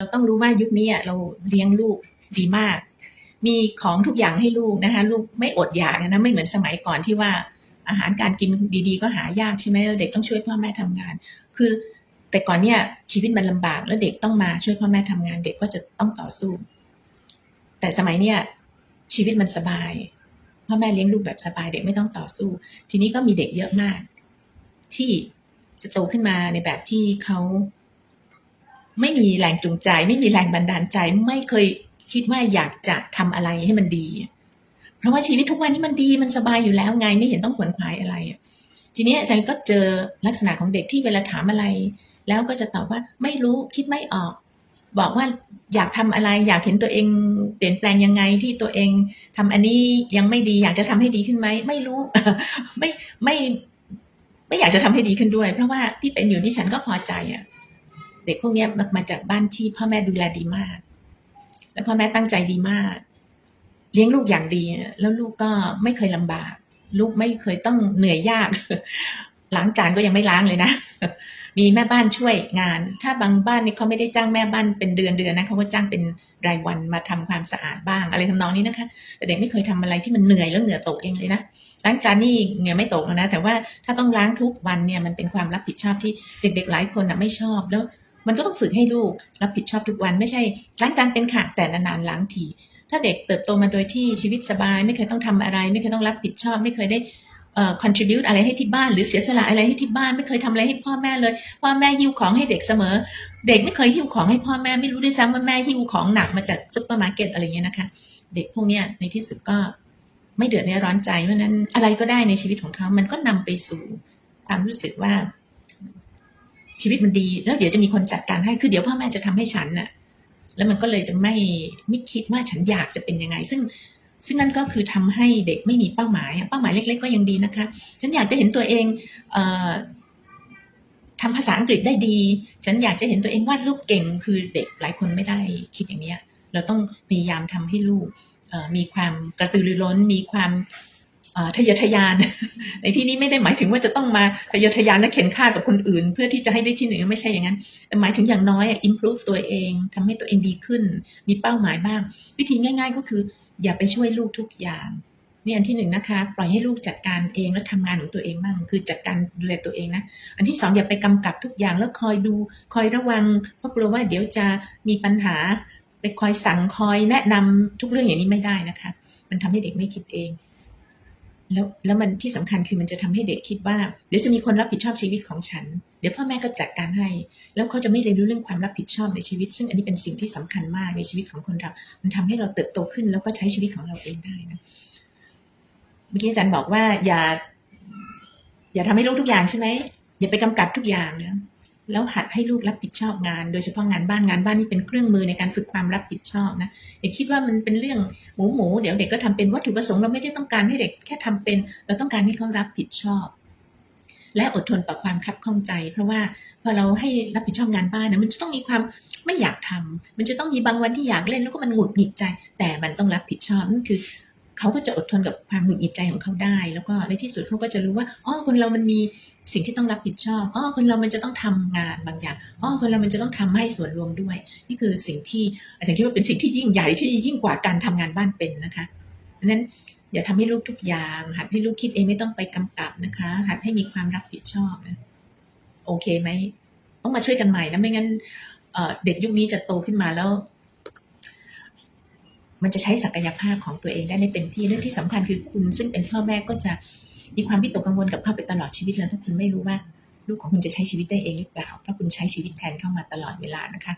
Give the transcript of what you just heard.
เราต้องรู้ว่ายุคนี้เราเลี้ยงลูกดีมาก มีของทุกอย่างให้ลูกนะคะลูกไม่อดอยากนะไม่เหมือนสมัยก่อนที่ว่าอาหารการกินดีๆ ก็หายากใช่ไหมแล้วเด็กต้องช่วยพ่อแม่ทำงาน คือแต่ก่อนเนี่ยชีวิตมันลำบากแล้วเด็กต้องมาช่วยพ่อแม่ทำงาน เด็กก็จะต้องต่อสู้ แต่สมัยเนี่ยชีวิตมันสบายพ่อแม่เลี้ยงลูกแบบสบายเด็กไม่ต้องต่อสู้ ทีนี้ก็มีเด็กเยอะมาก ที่จะโตขึ้นมาในแบบที่เขา ไม่มีแรงจูงใจ ไม่มีแรงบันดาลใจ ไม่เคยคิดว่าอยากจะทำอะไรให้มันดี เพราะว่าชีวิตทุกวันนี้มันดีมันสบายอยู่แล้วไงไม่เห็นต้องขวนขวายอะไร ทีนี้อาจารย์ก็เจอลักษณะของเด็กที่เวลาถามอะไร แล้วก็จะตอบว่าไม่รู้คิดไม่ออก บอกว่าอยากทำอะไร อยากเห็นตัวเอง เปลี่ยนแปลงยังไงที่ตัวเองทำอันนี้ยังไม่ดี อยากจะทำให้ดีขึ้นไหมไม่รู้ ไม่ไม่ ไม่อยากจะทำให้ดีขึ้นด้วย เพราะว่าที่เป็นอยู่ที่ฉันก็พอใจอะ เด็กพวกนี้ยมามาจากบ้านที่พ่อแม่ดูแลดีมาก และพ่อแม่ตั้งใจดีมาก เลี้ยงลูกอย่างดี แล้วลูกก็ไม่เคยลำบาก ลูกไม่เคยต้องเหนื่อยยากล้างจานก็ยังไม่ล้างเลยนะ มีแม่บ้านช่วยงาน ถ้าบางบ้านนี่เขาไม่ได้จ้างแม่บ้านเป็นเดือนเดือนนะเขาก็จ้างเป็นรายวันมาทำความสะอาดบ้างอะไรทำนองนี้นะคะ แต่เด็กไม่เคยทำอะไรที่มันเหนื่อยแล้วเหงื่อตกเองเลยนะ ล้างจานนี่เหงื่อไม่ตกนะ แต่ว่าถ้าต้องล้างทุกวันเนี่ยมันเป็นความรับผิดชอบที่เด็ก ๆ หลายคนอะไม่ชอบแล้ว มันก็ต้องฝึกให้ลูกรับผิดชอบทุกวันไม่ใช่ล้างจานเป็นค่ะแต่นานๆล้างทีถ้าเด็กเติบโตมาโดยที่ชีวิตสบาย ไม่เคยต้องทำอะไร ไม่เคยต้องรับผิดชอบ ไม่เคยได้เอ่อ contribute อะไรให้ที่บ้าน หรือเสียสละอะไรให้ที่บ้านไม่เคยทำอะไรให้พ่อแม่เลยพ่อแม่หิ้วของให้เด็กเสมอ เด็กไม่เคยหิ้วของให้พ่อแม่ไม่รู้ด้วยซ้ำว่าแม่หิ้วของหนักมาจากซุปเปอร์มาร์เก็ตอะไรเงี้ยนะคะ เด็กพวกเนี้ยในที่สุดก็ไม่เดือดร้อนใจเพราะฉะนั้นอะไรก็ได้ในชีวิตของเขา มันก็นำไปสู่ความรู้สึกว่า ชีวิตมันดี แล้วเดี๋ยวจะมีคนจัดการให้คือเดี๋ยวพ่อแม่จะทำให้ฉันน่ะ แล้วมันก็เลยจะไม่ไม่คิดว่าฉันอยากจะเป็นยังไง ซึ่งซึ่งนั่นก็คือทำให้เด็กไม่มีเป้าหมายเป้าหมายเล็ก ๆ ก็ยังดีนะคะ ฉันอยากจะเห็นตัวเองเออทำภาษาอังกฤษได้ดี ฉันอยากจะเห็นตัวเองวาดรูปเก่ง คือเด็กหลายคนไม่ได้คิดอย่างเนี้ย เราต้องพยายามทำให้ลูกมีความกระตือรือร้น มีความ ทะเยอทะยาน ในที่นี้ไม่ได้หมายถึงว่าจะต้องมาทะเยอทะยานและเข็นฆ่ากับคนอื่น เพื่อที่จะให้ได้ที่หนึ่งไม่ใช่อย่างนั้น แต่หมายถึงอย่างน้อยอะ improve ตัวเองทำให้ตัวเองดีขึ้น มีเป้าหมายบ้าง วิธีง่าย ๆ ก็คือ อย่าไปช่วยลูกทุกอย่างนี่อันที่หนึ่งนะคะ ปล่อยให้ลูกจัดการเองแล้วทำงานของตัวเองบ้างคือจัดการดูแลตัวเองนะ อันที่สองอย่าไปกำกับทุกอย่างแล้วคอยดูคอยระวังเพราะกลัวว่าเดี๋ยวจะมีปัญหา ไปคอยสั่งคอยแนะนำทุกเรื่องอย่างนี้ไม่ได้นะคะ มันทำให้เด็กไม่คิดเอง แล้วแล้วมันที่สำคัญคือมันจะทำให้เด็กคิดว่า เดี๋ยวจะมีคนรับผิดชอบชีวิตของฉัน เดี๋ยวพ่อแม่ก็จัดการให้ แล้วเขาจะไม่เรียนรู้เรื่องความรับผิดชอบในชีวิต ซึ่งอันนี้เป็นสิ่งที่สำคัญมากในชีวิตของคนเรา มันทำให้เราเติบโตขึ้นแล้วก็ใช้ชีวิตของเราเองได้นะเมื่อกี้อาจารย์บอกว่าอย่า อย่าทำให้ลูกทุกอย่างใช่ไหมอย่าไปกำกับทุกอย่างนะ แล้วหัดให้ลูกรับผิดชอบงาน โดยเฉพาะงานบ้านงานบ้านนี่เป็นเครื่องมือในการฝึกความรับผิดชอบนะอย่าคิดว่ามันเป็นเรื่องหมูหมูเดี๋ยวเด็กก็ทำเป็นวัตถุประสงค์เราไม่ได้ต้องการให้เด็กแค่ทำเป็น เราต้องการให้เขารับผิดชอบ และอดทนต่อความคับข้องใจ เพราะว่าพอเราให้รับผิดชอบงานบ้านนะมันจะต้องมีความไม่อยากทำมันจะต้องมีบางวันที่อยากเล่นแล้วก็มันหงุดหงิดใจ แต่มันต้องรับผิดชอบนั่นคือ เขาก็จะอดทนกับความหงุดหงิดใจของเขาได้ แล้วก็ในที่สุดเขาก็จะรู้ว่าอ๋อคนเรามันมีสิ่งที่ต้องรับผิดชอบอ๋อคนเรามันจะต้องทำงานบางอย่างอ๋อคนเรามันจะต้องทำให้ส่วนรวมด้วย นี่คือสิ่งที่อาจารย์คิดว่าเป็นสิ่งที่ยิ่งใหญ่ที่ยิ่งกว่าการทำงานบ้านเป็นนะคะเพราะนั้นอย่าทำให้ลูกทุกอย่างหัดให้ลูกคิดเองไม่ต้องไปกำกับนะคะ หัดให้มีความรับผิดชอบนะโอเคไหมต้องมาช่วยกันใหม่นะไม่งั้นเด็กยุคนี้จะโตขึ้นมาแล้ว มันจะใช้ศักยภาพของตัวเองได้ในเต็มที่เรื่องที่สำคัญคือคุณซึ่งเป็นพ่อแม่ก็จะมีความวิตกกังวลกับเขาไปตลอดชีวิตแล้วถ้าคุณไม่รู้ว่าลูกของคุณจะใช้ชีวิตได้เองหรือเปล่าถ้าคุณใช้ชีวิตแทนเข้ามาตลอดเวลานะคะ